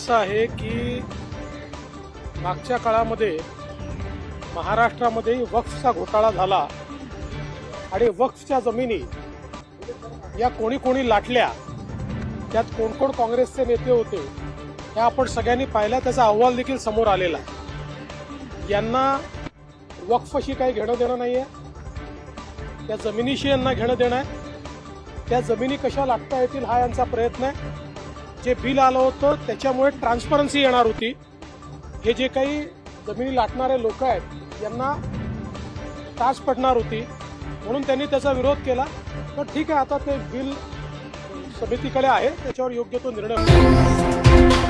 असं आहे की मागच्या काळामध्ये महाराष्ट्रामध्ये वक्फचा घोटाळा झाला आणि वक्फच्या जमिनी या कोणी कोणी लाटल्या त्यात कोण कोण काँग्रेसचे नेते होते हे आपण सगळ्यांनी पाहिल्या त्याचा अहवाल देखील समोर आलेला यांना वक्फशी काही घेणं देणं नाही आहे त्या जमिनीशी यांना घेणं देणं आहे. त्या जमिनी कशा लाटता येतील हा यांचा प्रयत्न आहे. जे बिल आलं होतं त्याच्यामुळे ट्रान्सपरन्सी येणार होती. हे जे काही जमिनी लाटणारे लोक आहेत यांना टाच पडणार होती. म्हणून त्यांनी त्याचा विरोध केला. पण ठीक आहे आता ते बिल समितीकडे आहे त्याच्यावर योग्य तो निर्णय होईल.